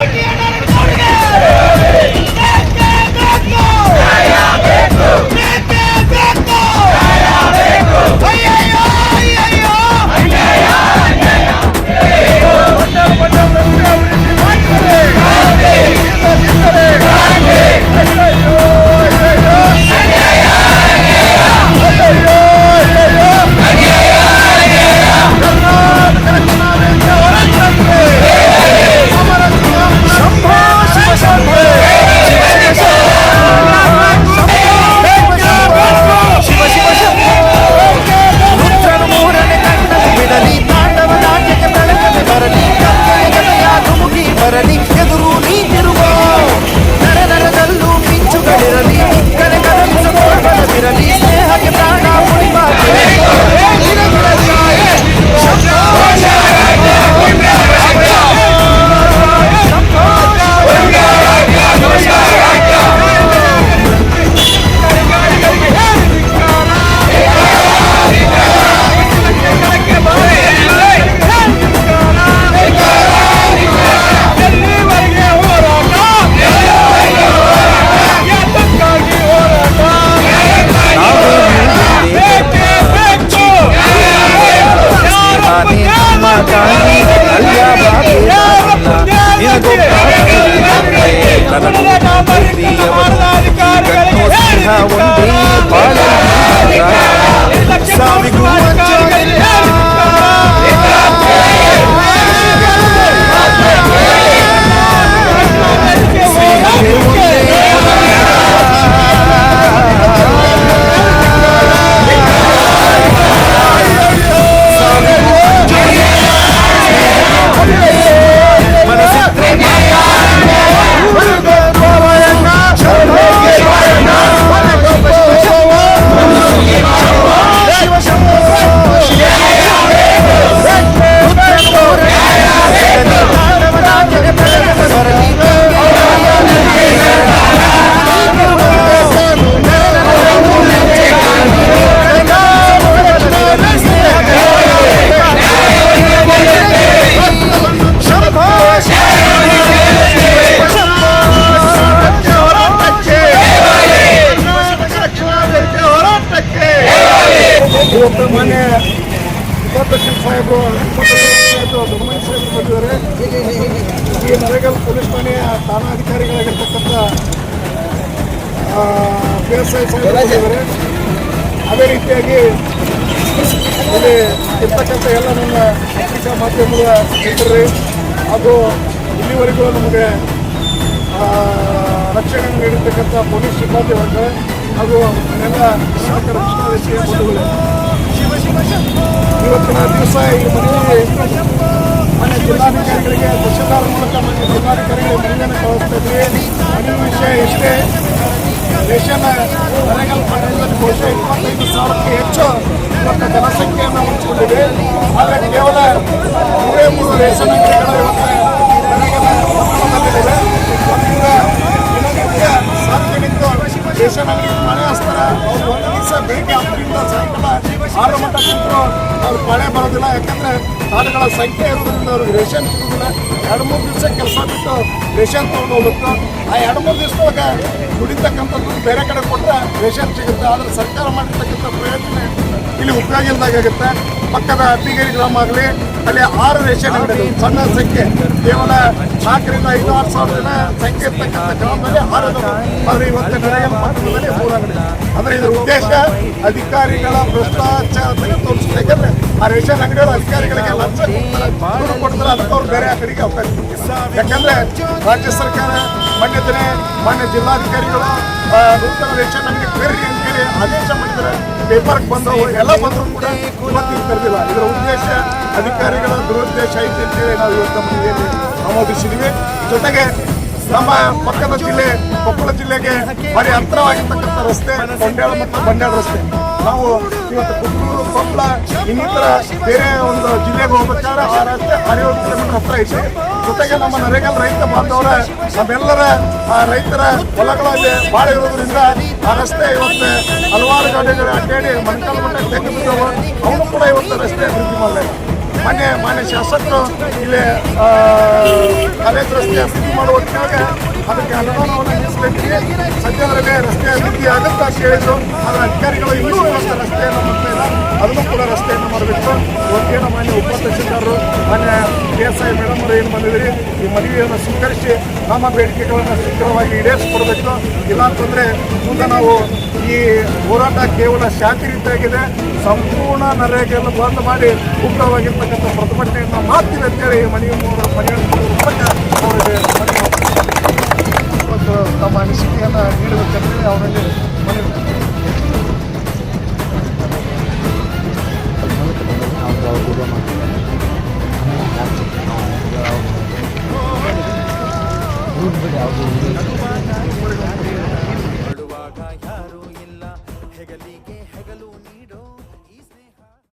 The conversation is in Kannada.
Yeah. ಸಾಹೇಬರು ಧರ್ಮಣ್ಯ ಸಾಹೇಬರು ಈ ನರೇಗಲ್ ಪೊಲೀಸ್ ಠಾಣೆಯ ಠಾಣಾಧಿಕಾರಿಗಳಾಗಿರ್ತಕ್ಕಂಥ ಪಿ ಎಸ್ ಐ ಸಾಹೇಬರು ಅದೇ ರೀತಿಯಾಗಿ ಇಲ್ಲಿ ಇರ್ತಕ್ಕಂಥ ಎಲ್ಲ ನಮ್ಮ ಪತ್ರಿಕಾ ಮಾಧ್ಯಮದ ಮಿತ್ರರೇ ಹಾಗೂ ಇಲ್ಲಿವರೆಗೂ ನಮಗೆ ರಕ್ಷಣೆ ನೀಡಿರ್ತಕ್ಕಂಥ ಪೊಲೀಸ್ ಸಿಬ್ಬಂದಿ ವರ್ಗ ಹಾಗೂ ಎಲ್ಲ ವೇದಿಕೆಯ ಬಂಧುಗಳೇ. ಇವತ್ತಿನ ದಿವಸ ಈ ಮನೆಯಲ್ಲಿ ಮನೆ ಜಿಲ್ಲಾಧಿಕಾರಿಗಳಿಗೆ ತಹಶೀಲ್ದಾರ್ ಮೂಲಕ ಮನೆ ಜಿಲ್ಲಾಧಿಕಾರಿಗಳಿಗೆ ಮನವಿಯನ್ನು ಕಳಿಸ್ತಾ ಇದ್ವಿ ಮನೆ ವಿಷಯ ಇಷ್ಟೇ ರೇಷನ್ ಮನೆಗಳ ಪಡೆದಲ್ಲಿ ಬಹುಶಃ ಇಪ್ಪತ್ತೈದು ಸಾವಿರಕ್ಕೆ ಹೆಚ್ಚು ಇವತ್ತು ಜನಸಂಖ್ಯೆಯನ್ನು ಉಳಿಸಿಕೊಂಡಿದೆ ಆದರೆ ಕೇವಲ ಮೂರೇ ಮೂರು ರೇಷನ್ ಅಂಗಡಿಗಳು ಇವತ್ತು ಮನೆಗಳ ಸಂಖ್ಯೆ ಇರೋದ್ರಿಂದ ಅವ್ರಿಗೆ ರೇಷನ್ ಸಿಗೋದಿಲ್ಲ ಎರಡು ಮೂರು ದಿವಸ ಕೆಲಸ ಬಿಟ್ಟು ರೇಷನ್ ತೊಗೊಂಡು ಹೋಗ್ಬೇಕು ಆ ಎರಡು ಮೂರು ದಿವಸದೊಳಗೆ ದುಡಿತಕ್ಕಂಥದ್ದು ಬೇರೆ ಕಡೆ ಕೊಟ್ಟರೆ ರೇಷನ್ ಸಿಗುತ್ತೆ. ಆದರೆ ಸರ್ಕಾರ ಮಾಡಿರ್ತಕ್ಕಂಥ ಪ್ರಯೋಜನ ಇಲ್ಲಿ ಉಪಯೋಗ ಇಲ್ದಾಗುತ್ತೆ ಪಕ್ಕದ ಅಬ್ಬಿಗೇರಿ ಗ್ರಾಮ ಆಗಲಿ ಅಲ್ಲಿ ಆರು ರೇಷನ್ ಅಂಗಡಿಗಳು ಸಣ್ಣ ಸಂಖ್ಯೆ ಕೇವಲ ನಾಲ್ಕರಿಂದ ಐದು ಆರು ಸಾವಿರ ಜನ ಸಂಖ್ಯೆ ಇರ್ತಕ್ಕಂಥ ಗ್ರಾಮದಲ್ಲಿ ಆರು. ಆದರೆ ಇವತ್ತು ನರೇಗಾ ಪಟ್ಟಣದಲ್ಲಿ ಮೂರು ಅಂಗಡಿ ಅಂದ್ರೆ ಇದರ ಉದ್ದೇಶ ಅಧಿಕಾರಿಗಳ ಭ್ರಷ್ಟಾಚಾರದಲ್ಲಿ ತೋರಿಸುತ್ತೆ ಯಾಕಂದ್ರೆ ಆ ರೇಷನ್ ಅಂಗಡಿಗಳ ಅಧಿಕಾರಿಗಳಿಗೆ ಲಂಚ ಕೊಡ್ತಾರೆ, ಅದಕ್ಕೆ ಅವ್ರು ಬೇರೆ ಅಂಗಡಿಗೆ ಅವಕಾಶ. ಯಾಕಂದ್ರೆ ರಾಜ್ಯ ಸರ್ಕಾರ ದಿನ ಮಾನ್ಯ ಜಿಲ್ಲಾಧಿಕಾರಿಗಳು ನೂತನ ರೇಷನ್ ಅಂಗಡಿ ಅಂತ ಅಂತೇಳಿ ಆದೇಶ ಮಾಡಿದ್ದಾರೆ ಪೇಪರ್ ಬಂದವು, ಎಲ್ಲ ಬಂದರೂ ಕೂಡ ಇವತ್ತಿಗೆ ಕರೆದಿಲ್ಲ ಇದರ ಉದ್ದೇಶ ಅಧಿಕಾರಿಗಳ ದುರುದ್ದೇಶ ಐತೆ ಅಂತೇಳಿ ನಾವು ಇವತ್ತು ಮನೆಯಲ್ಲಿ ನಮೂದಿಸಿದ್ವಿ ಜೊತೆಗೆ ನಮ್ಮ ಪಕ್ಕದ ಜಿಲ್ಲೆ, ಕೊಪ್ಪಳ ಜಿಲ್ಲೆಗೆ ಭಾರಿ ಹತ್ತಿರವಾಗಿರ್ತಕ್ಕಂಥ ರಸ್ತೆ ಬಂಡ್ಯಾಳ ಮತ್ತು ಬಂಡ್ಯಾಳ ರಸ್ತೆ. ನಾವು ಇವತ್ತು ಕುಕ್ಕೂರು ಕೊಪ್ಪಳ, ಇನ್ನಿತರ ಬೇರೆ ಒಂದು ಜಿಲ್ಲೆಗೆ ಹೋಗ್ಬೇಕಾದ್ರೆ ಆ ರಸ್ತೆ ಅರವತ್ತು ಕಿಲೋಮೀಟರ್ ಹತ್ರ ಐತೆ. ಜೊತೆಗೆ ನಮ್ಮ ನರೇಗಲ್ ರೈತ ಬಾಂಧವರ, ನಮ್ಮೆಲ್ಲರ, ಆ ರೈತರ ಹೊಲಗಳಲ್ಲಿ ಭಾಳ ಇರೋದ್ರಿಂದ ಆ ರಸ್ತೆ ಇವತ್ತು ಹಲವಾರು ಗಾಡಿಗಳು ಅಡ್ಡಾಡಿ ಮಣ್ಕಲ್ ಮಟ್ಟ ತೆಗೆದು ಬಿದ್ದವು ಅವನು ಕೂಡ ಇವತ್ತು ರಸ್ತೆ ಅಭಿವೃದ್ಧಿ ಮಾಡಿದೆ ಮಾನ್ಯ ಮಾನ್ಯ ಶಾಸಕರು ಇಲ್ಲಿ ಕಾಲೇಜ್ ರಸ್ತೆ ಅಭಿವೃದ್ಧಿ ಮಾಡುವ ಅದಕ್ಕೆ ಅನುದಾನವನ್ನು ಸದ್ಯದಲ್ಲೇ ರಸ್ತೆ ಅಭಿವೃದ್ಧಿ ಆಗುತ್ತೆ ಅಂತ ಹೇಳಿದ್ರು ಆದರೆ ಅಧಿಕಾರಿಗಳು ಇನ್ನೂ ಇವತ್ತು ರಸ್ತೆಯನ್ನು ಮಾಡ್ತಾ ಇಲ್ಲ ಅದನ್ನು ಕೂಡ ರಸ್ತೆಯನ್ನು ಮಾಡಬೇಕು ಇವತ್ತೇನು ಮಾನ್ಯ ಉಪಾಧ್ಯಕ್ಷರು ಮಾನ್ಯ ಕೆ ಎಸ್ ಐ ಮೇಡಮ್ ಅವರು ಏನು ಬಂದಿದ್ದೀರಿ ಈ ಮನವಿಯನ್ನು ಸ್ವೀಕರಿಸಿ ನಮ್ಮ ಬೇಡಿಕೆಗಳನ್ನು ಶೀಘ್ರವಾಗಿ ಈಡೇರಿಸಿಕೊಡ್ಬೇಕು ಇಲ್ಲಾಂತಂದರೆ ಮುಂದೆ ನಾವು ಈ ಹೋರಾಟ ಕೇವಲ ಶಾಂತಿ ರೀತಿಯಾಗಿದೆ ಸಂಪೂರ್ಣ ನರೇಗೆಯನ್ನು ಬಂದ್ ಮಾಡಿ ಉಗ್ರವಾಗಿರ್ತಕ್ಕಂಥ ಪ್ರತಿಭಟನೆಯನ್ನು ಮಾಡ್ತೀವಿ ಅಂತೇಳಿ ಮನವಿ ಮೂಲಕ ಅವರಿಗೆ ಒಂದು ತಮ್ಮ ಅನಿಸಿಕೆಯನ್ನು ನೀಡಬೇಕಂತೇಳಿ ಅವರಲ್ಲಿ ಮನವಿ